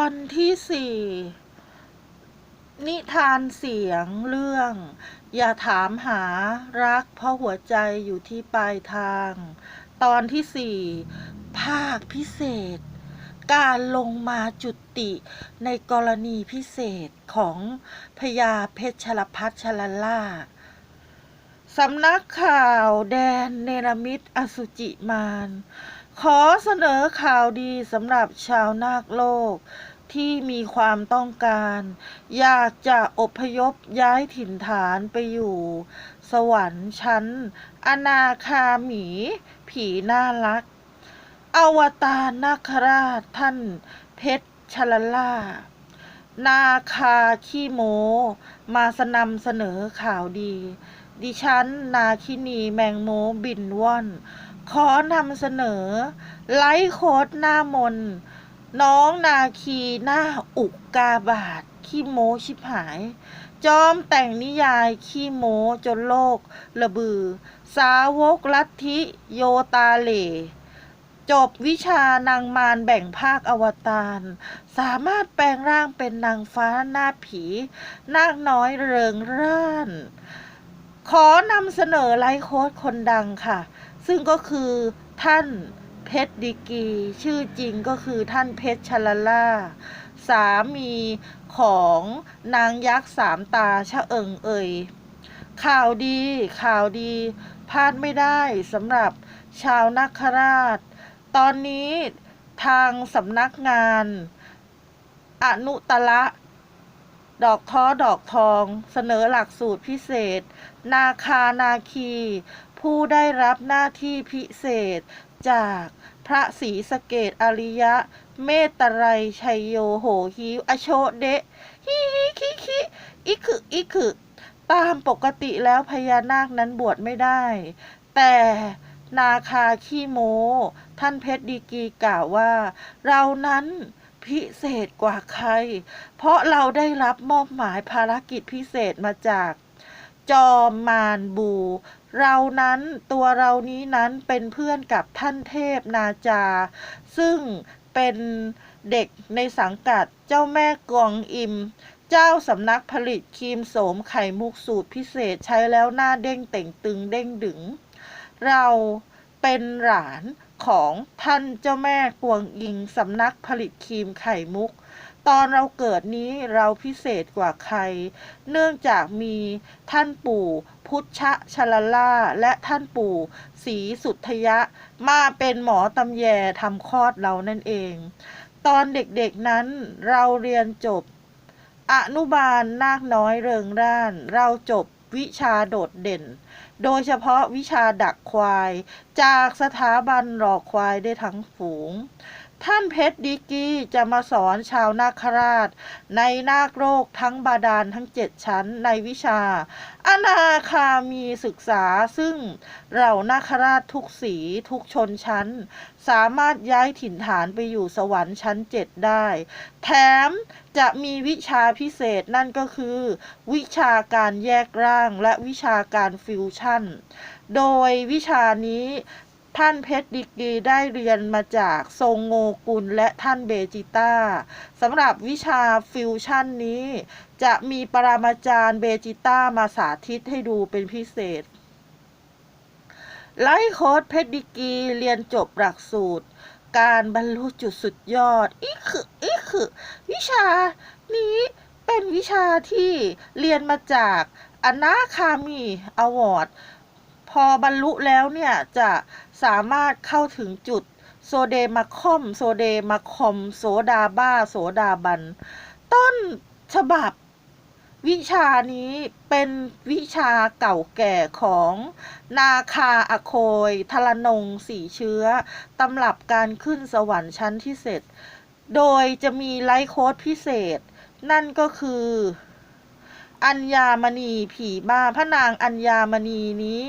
อนที่สี่นิทานเสียงเรื่อง อย่าถามหารักเพราะหัวใจอยู่ที่ปลายทาง ตอนที่สี่ภาคพิเศษ การลงมาจุติในกรณีพิเศษของพญาเพชรพัชรล่าสำนักข่าวแดนเนรมิตอสุจิมาน ขอเสนอข่าวดีสำหรับชาวนาคโลก ที่มีความต้องการ อยากจะอพยพย้ายถิ่นฐานไปอยู่ สวรรค์ชั้น อนาคาหมี ผีน่ารัก อวตารนาคราชท่าน เพชรชลล่า นาคาขี้โม มาสนำเสนอข่าวดี ดิฉัน นาคินีแมงโมบินว่อน ขอนำเสนอ ไลฟ์โค้ดหน้ามน น้องนาคีหน้าอุกกาบาทขี้โมชิบหาย จอมแต่งนิยายขี้โมจนโลก ระบือ สาวกลัทธิโยตาเหลจบวิชานางมารแบ่งภาคอวตาร สามารถแปลงร่างเป็นนางฟ้าหน้าผี นาคน้อยเริงร่าน ขอนำเสนอไลฟ์โค้ดคนดังค่ะ ซึ่งก็คือท่านเพชรดิกี ชื่อจริงก็คือท่านเพชรชลล่า สามีของนางยักษ์สามตาชะเอิงเอ่ย ข่าวดีข่าวดี พลาดไม่ได้สำหรับชาวนาคราช ตอนนี้ทางสำนักงาน อนุตละดอกท้อดอกทองเสนอหลักสูตรพิเศษ นาคานาคี ผู้ได้รับหน้าที่พิเศษจากพระศรีสเกดอริยะ เมตไตรชัยโยโหฮิวอโชเดะฮิฮิคิคิอิคืออิคือตามปกติแล้วพญานาคนั้นบวชไม่ได้ แต่นาคาขี้โม ท่านเพชรดีกีกล่าวว่า เรานั้นพิเศษกว่าใคร เพราะเราได้รับมอบหมายภารกิจพิเศษมาจาก จอมมารบู เรานั้นตัวเรานี้นั้นเป็นเพื่อนกับท่านเทพนาจา ซึ่งเป็นเด็กในสังกัดเจ้าแม่กวงอิม เจ้าสำนักผลิตครีมโสมไข่มุกสูตรพิเศษใช้แล้วหน้าเด้งเต่งตึงเด้งดึง เราเป็นหลานของท่านเจ้าแม่กวงอิงสำนักผลิตครีมไข่มุก ตอนเราเกิดนี้เราพิเศษกว่าใคร เนื่องจากมีท่านปู่ พุทธชลล่า และท่านปู่ศรีสุทธยะ มาเป็นหมอตำแยทำคลอดเรานั่นเอง ตอนเด็กๆนั้นเราเรียนจบ อนุบาลนาคน้อยเริงร่าน เราจบวิชาโดดเด่น โดยเฉพาะวิชาดักควาย จากสถาบันหลอกควายได้ทั้งฝูง ท่านเพชรดีกีจะมาสอนชาวนาคราช ในนาคโรคทั้งบาดาลทั้งเจ็ดชั้นในวิชา อนาคามีศึกษาซึ่งเรานาคราชทุกสีทุกชนชั้น สามารถย้ายถิ่นฐานไปอยู่สวรรค์ชั้นเจ็ดได้ แถมจะมีวิชาพิเศษนั่นก็คือ วิชาการแยกร่างและวิชาการฟิวชั่น โดยวิชานี้ ท่านเพชรดิกรีได้เรียนมาจากทรงโงกุลและท่านเบจิต้าสำหรับวิชาฟิวชั่นนี้ จะมีปรามาจารย์เบจิต้ามาสาธิตให้ดูเป็นพิเศษ ไลฟ์โค้ดเพชรดิกรีเรียนจบหลักสูตร การบรรลุจุดสุดยอดอีกคืออีกคือวิชานี้เป็นวิชาที่เรียนมาจากอนาคามีอวอร์ด พอบรรลุแล้วเนี่ยจะสามารถเข้าถึงจุดโซเดมาคอมโซเดมาคอมโสดาบ้าโสดาบัน ต้นฉบับวิชานี้เป็นวิชาเก่าแก่ของนาคาอโคยทรนงสีเชื้อตำรับการขึ้นสวรรค์ชั้นที่เสร็จ โดยจะมีไลฟ์โค้ดพิเศษ นั่นก็คือ อัญญามณีผีบ้าพระนางอัญญามณีนี้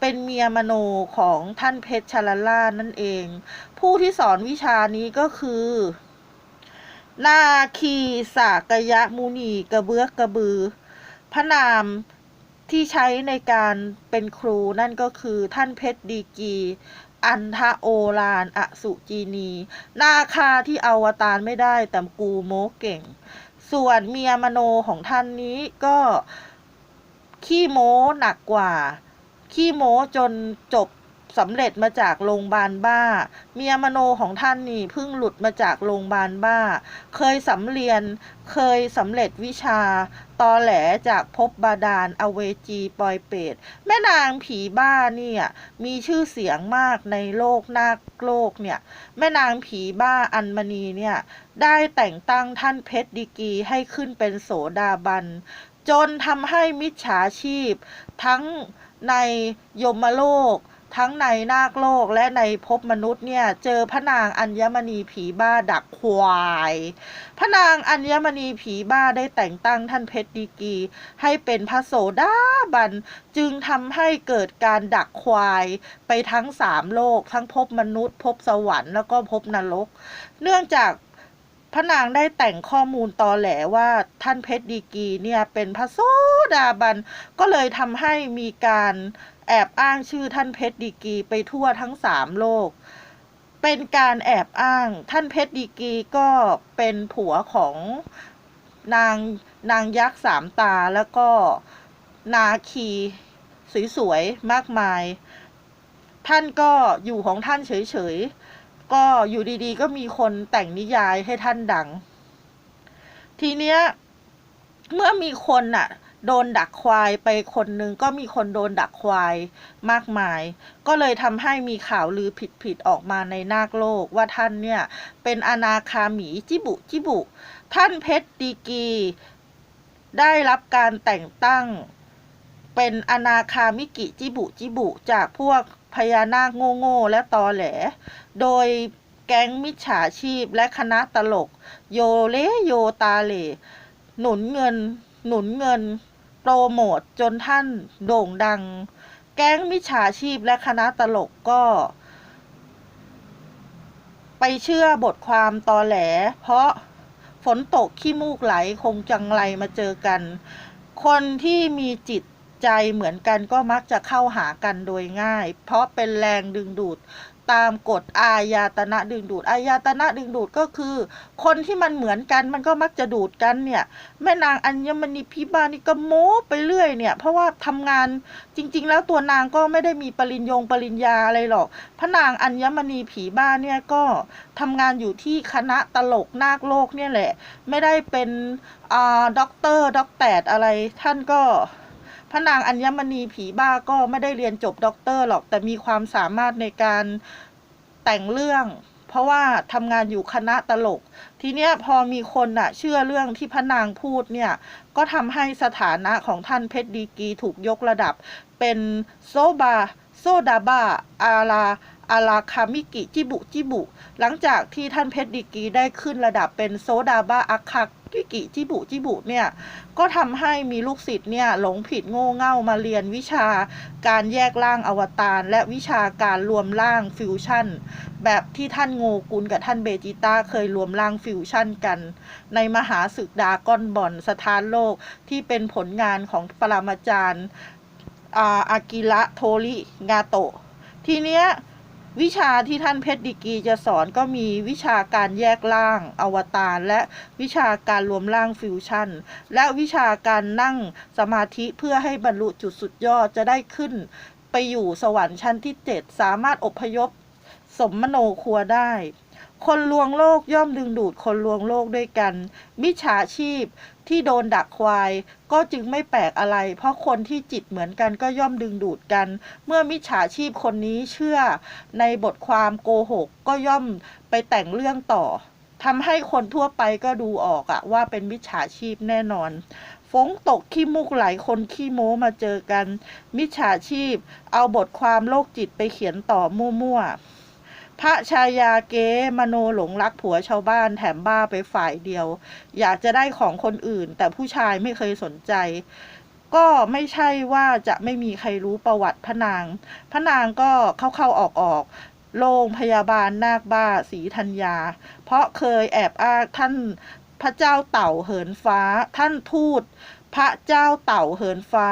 เป็นเมียมโนของท่านเพชรชลล่านั่นเอง ผู้ที่สอนวิชานี้ก็คือ นาคีสากยะมุนีกระเบื้อกระบือ พระนามที่ใช้ในการเป็นครูนั่นก็คือท่านเพชรดีกีอันทะโอรานอสุจีนี นาคาที่อวตารไม่ได้แต่กูโมเก่ง ส่วนเมียมโนของท่านนี้ก็ขี้โม้หนักกว่า ขี้โม้จนจบ สำเร็จมาจากโรงพยาบาลบ้า เมียมโนของท่านนี่เพิ่งหลุดมาจากโรงพยาบาลบ้า เคยสำเรียน เคยสำเร็จวิชา ตอแหลจากภพบาดาล อเวจีปอยเปรตแม่นางผีบ้าเนี่ยมีชื่อเสียงมากในโลกนาคโลกเนี่ย แม่นางผีบ้าอัญมณีเนี่ยได้แต่งตั้งท่านเพชรดีกีให้ขึ้นเป็นโสดาบัน จนทำให้มิจฉาชีพ ทั้งในยมโลก ทั้งในนาคโลกและในภพมนุษย์เนี่ย เจอพระนางอัญมณีผีบ้าดักควายพระนางอัญมณีผีบ้าได้แต่งตั้งท่านเพชรดีกี ให้เป็นพระโสดาบัน จึงทำให้เกิดการดักควายไปทั้งสามโลก ทั้งภพมนุษย์ภพสวรรค์แล้วก็ภพนรก เนื่องจากพระนางได้แต่งข้อมูลตอแหลว่าท่านเพชรดีกีเนี่ยเป็นพระโสดาบัน ก็เลยทำให้มีการ แอบอ้างชื่อท่านเพชรดีกีไปทั่วทั้งสามโลก เป็นการแอบอ้าง ท่านเพชรดีกีก็เป็นผัวของนางนางยักษ์สามตาแล้วก็นาคีสวยๆมากมาย ท่านก็อยู่ของท่านเฉยๆ ก็อยู่ดีๆ ก็มีคนแต่งนิยายให้ท่านดัง ทีเนี้ยเมื่อมีคนน่ะ โดนดักควายไปคนนึงก็มีคนโดนดักควายมากมาย ก็เลยทำให้มีข่าวลือผิดๆออกมาในนาคโลกว่าท่านเนี่ย เป็นอนาคาหมีจิบุจิบุ ท่านเพชรดีกี ได้รับการแต่งตั้ง เป็นอนาคามิกิจิบุจิบุ จากพวกพญานาคโง่ๆและตอแหล โดยแก๊งมิจฉาชีพและคณะตลก โยเลโยตาเล หนุนเงิน หนุนเงิน โปรโมทจนท่านโด่งดัง แก๊งมิจฉาชีพและคณะตลกก็ ไปเชื่อบทความตอแหล เพราะฝนตกขี้มูกไหลคงจังไรมาเจอกัน คนที่มีจิตใจเหมือนกันก็มักจะเข้าหากันโดยง่าย เพราะเป็นแรงดึงดูด ตามกฎอายาตนะดึงดูด อายาตนะดึงดูดก็คือ คนที่มันเหมือนกันมันก็มักจะดูดกันเนี่ย แม่นางอัญมณีพิบานี่ก็โม้ไปเรื่อยเนี่ย เพราะว่าทำงานจริง ๆ แล้วตัวนางก็ไม่ได้มีปริญญงปริญญาอะไรหรอกพระนางอัญมณีผีบ้าเนี่ยก็ทำงานอยู่ที่คณะตลกนาคโลกเนี่ยแหละ ไม่ได้เป็นอ่าด็อกเตอร์ด็อกแตดอะไรท่านก็ พระนางอัญมณีผีบ้าก็ไม่ได้เรียนจบด็อกเตอร์หรอกแต่มีความสามารถในการแต่งเรื่อง เพราะว่าทำงานอยู่คณะตลก ทีเนี้ยพอมีคนน่ะเชื่อเรื่องที่พระนางพูดเนี่ย ก็ทำให้สถานะของท่านเพชรดีกีถูกยกระดับ เป็นโซบาโซดาบาอารา อาราคามิกิจิบุจิบุ หลังจากที่ท่านเพชรดีกีได้ขึ้นระดับเป็นโซดาบาอาคากิกิจิบุจิบุเนี่ยก็ทำให้มีลูกศิษย์เนี่ยหลงผิดโง่เง่ามาเรียนวิชาการแยกร่างอวตารและวิชาการรวมร่างฟิวชั่น แบบที่ท่านโงกุลกับท่านเบจิต้าเคยรวมร่างฟิวชั่นกัน ในมหาศึกดากอนบอลสถานโลกที่เป็นผลงานของปรมาจารย์อากิระโทริงาโตทีเนี้ย วิชาที่ท่านเพชรดีกีจะสอนก็มีวิชาการแยกร่าง อวตารและวิชาการรวมร่างฟิวชั่น และวิชาการนั่งสมาธิเพื่อให้บรรลุจุดสุดยอดจะได้ขึ้น ไปอยู่สวรรค์ชั้นที่เจ็ดสามารถอพยพสมมโนครัวได้ คนลวงโลกย่อมดึงดูดคนลวงโลกด้วยกัน มิจฉาชีพที่โดนดักควาย ก็จึงไม่แปลกอะไร เพราะคนที่จิตเหมือนกันก็ย่อมดึงดูดกัน เมื่อมิจฉาชีพคนนี้เชื่อในบทความโกหกก็ย่อมไปแต่งเรื่องต่อทำให้คนทั่วไปก็ดูออกอะว่าเป็นมิจฉาชีพแน่นอน ฝงตกขี้มูกไหลคนขี้โม้มาเจอกัน มิจฉาชีพ เอาบทความโรคจิตไปเขียนต่อมั่วๆ พระชายาเก๊มโนหลงรักผัวชาวบ้านแถมบ้าไปฝ่ายเดียว อยากจะได้ของคนอื่น แต่ผู้ชายไม่เคยสนใจ ก็ไม่ใช่ว่าจะไม่มีใครรู้ประวัติพระนาง พระนางก็เข้าเข้าออกออกๆโรงพยาบาลนาคบ้าศรีธัญญา เพราะเคยแอบอ้างท่านพระเจ้าเต่าเหินฟ้า ท่านทูตพระเจ้าเต่าเหินฟ้า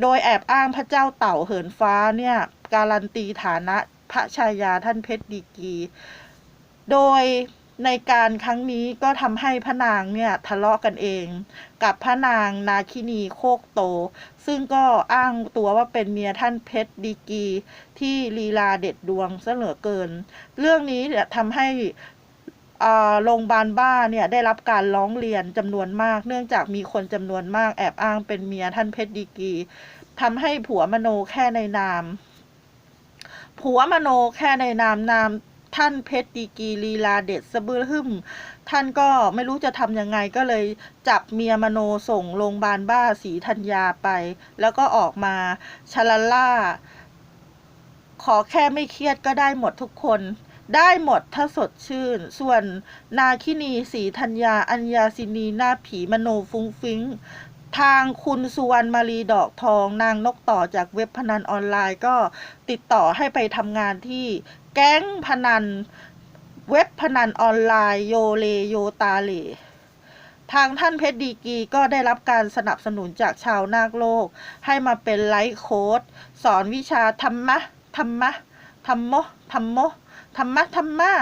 โดยแอบอ้างพระเจ้าเต่าเหินฟ้าเนี่ยการันตีฐานะ พระชายาท่านเพชรดีกี โดยในการครั้งนี้ก็ทำให้พระนางเนี่ยทะเลาะกันเอง กับพระนางนาคินีโคกโต ซึ่งก็อ้างตัวว่าเป็นเมียท่านเพชรดีกี ที่ลีลาเด็ดดวงเหลือเกิน เรื่องนี้เนี่ยทำให้โรงพยาบาลบ้าเนี่ยได้รับการร้องเรียนจำนวนมาก เนื่องจากมีคนจำนวนมากแอบอ้างเป็นเมียท่านเพชรดีกีทำให้ผัวมโนแค่ในนาม ผัวมโนแค่ในนามนามท่านเพชรดีกีลีลาเด็ดสะบือหึมท่านก็ไม่รู้จะทำยังไงก็เลยจับเมียมโนส่งโรงพยาบาลบ้าศรีธัญญาไป แล้วก็ออกมาชลาล่า ขอแค่ไม่เครียดก็ได้หมดทุกคน ได้หมดถ้าสดชื่น ส่วนนาคินีศรีธัญญา อัญญาสินีหน้าผีมโนฟุ้งฟิ้ง ทางคุณสุวรรณมารีดอกทองนางนกต่อจากเว็บพนันออนไลน์ก็ติดต่อให้ไปทำงานที่แก๊งพนันเว็บพนันออนไลน์โยเลโยตาเลทางท่านเพชรดีกีก็ได้รับการสนับสนุนจากชาวนาคโลก ให้มาเป็นไลฟ์โค้ดสอนวิชาธรรมะธรรมะธรรมโมธรรมโมธรรมะธรรมะ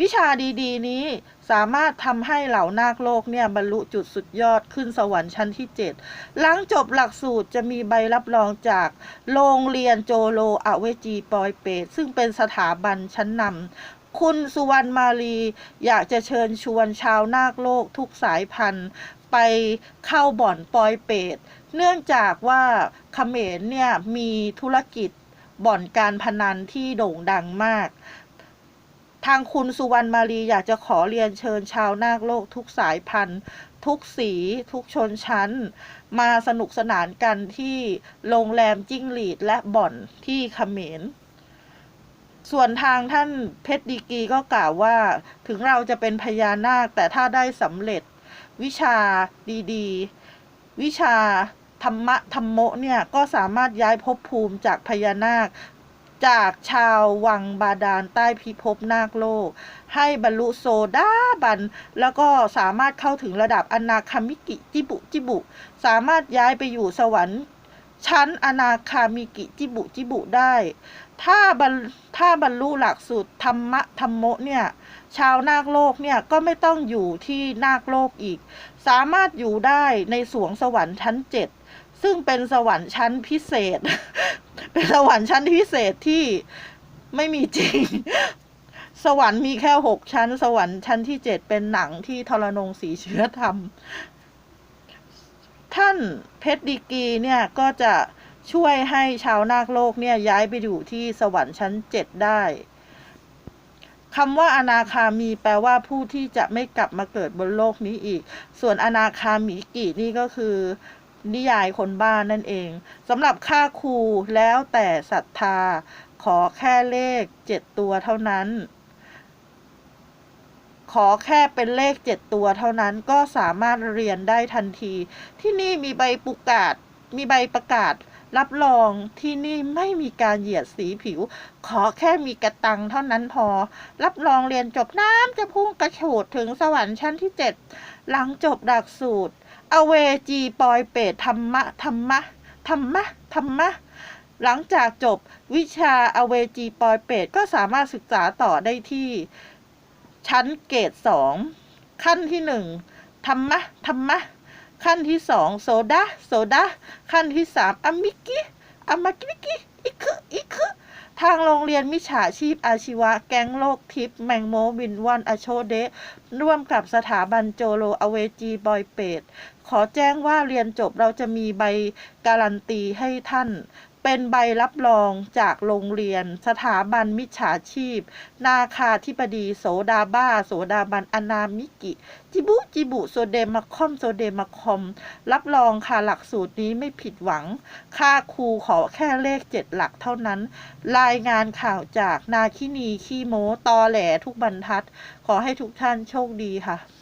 วิชาดีๆ นี้สามารถทำให้เหล่านาคโลกเนี่ยบรรลุจุดสุดยอดขึ้นสวรรค์ชั้นที่ 7 หลังจบหลักสูตรจะมีใบรับรองจากโรงเรียนโจโลอเวจีปอยเปตซึ่งเป็นสถาบันชั้นนำคุณสุวรรณมาลีอยากจะเชิญชวนชาวนาคโลกทุกสายพันธุ์ ไปเข้าบ่อนปอยเปต เนื่องจากว่าเขมรเนี่ยมีธุรกิจบ่อนการพนันที่โด่งดังมาก ทางคุณสุวรรณมาลีอยากจะขอเรียนเชิญชาวนาคโลกทุกสายพันธุ์ ทุกสี ทุกชนชั้น มาสนุกสนานกันที่โรงแรมจิ้งหรีดและบ่อนที่ขเขมรส่วนทางท่านเพชรดีกีก็กล่าวว่า ถึงเราจะเป็นพญานาคแต่ถ้าได้สำเร็จวิชาดีๆ วิชาธรรมะธรรมโมเนี่ย ก็สามารถย้ายภพภูมิจากพญานาค จากชาววังบาดาลใต้พิภพนาคโลก ให้บรรลุโซดาบัน แล้วก็สามารถเข้าถึงระดับอนาคามิกิจิบุจิบุ สามารถย้ายไปอยู่สวรรค์ชั้นอนาคามิกิจิบุจิบุได้ ถ้าบรรถ้าบรรลุหลักสูตรธรรมะธรรมโมเนี่ย ชาวนาคโลกเนี่ยก็ไม่ต้องอยู่ที่นาคโลกอีก สามารถอยู่ได้ในสวงสวรรค์ชั้นเจ็ด ซึ่งเป็นสวรรค์ชั้นพิเศษ เป็นสวรรค์ชั้นพิเศษที่ไม่มีจริง สวรรค์มีแค่หกชั้น สวรรค์ชั้นที่เจ็ดเป็นหนังที่ทรนงสีเชื้อทำท่านเพชรดีกีเนี่ยก็จะช่วยให้ชาวนาคโลกเนี่ยย้ายไปอยู่ที่สวรรค์ชั้นเจ็ดได้คำว่าอนาคามีแปลว่าผู้ที่จะไม่กลับมาเกิดบนโลกนี้อีก ส่วนอนาคามีกินี่ก็คือ นิยายคนบ้านนั่นเองสำหรับค่าครูแล้วแต่ศรัทธา ขอแค่เลขเจ็ดตัวเท่านั้น ขอแค่เป็นเลขเจ็ดตัวเท่านั้นก็สามารถเรียนได้ทันที ที่นี่มีใบประกาศ มีใบประกาศ รับรองที่นี่ไม่มีการเหยียดสีผิว ขอแค่มีกระตังเท่านั้นพอ รับรองเรียนจบน้ำจะพุ่งกระโฉดถึงสวรรค์ชั้นที่เจ็ดหลังจบหลักสูตร อเวจีปอยเปตธรรมะธรรมะธรรมะธรรมะ หลังจากจบวิชาอเวจีปอยเปตก็สามารถศึกษาต่อได้ที่ชั้นเกรดสองขั้นที่หนึ่งธรรมะธรรมะ ขั้นที่สองโซดาโซดาขั้นที่สามอามิกิอามากิมิกิอิคุอิคุ ทางโรงเรียนมิจฉาชีพอาชีวะแก๊งโลกทิพย์แมงโมวินวันอโชเดะร่วมกับสถาบันโจโลอเวจีบอยเปดขอแจ้งว่าเรียนจบเราจะมีใบการันตีให้ท่าน เป็นใบรับรองจากโรงเรียน สถาบันมิจฉาชีพ นาคาธิบดี โสดาบ้า โสดาบันอนามิกิ จิบุ จิบุ โซเดมาคอม โซเดมาคอม รับรองค่ะหลักสูตรนี้ไม่ผิดหวัง ค่าครูขอแค่เลขเจ็ดหลักเท่านั้น รายงานข่าวจากนาคินีขี้โมตอแหลทุกบรรทัด ขอให้ทุกท่านโชคดีค่ะ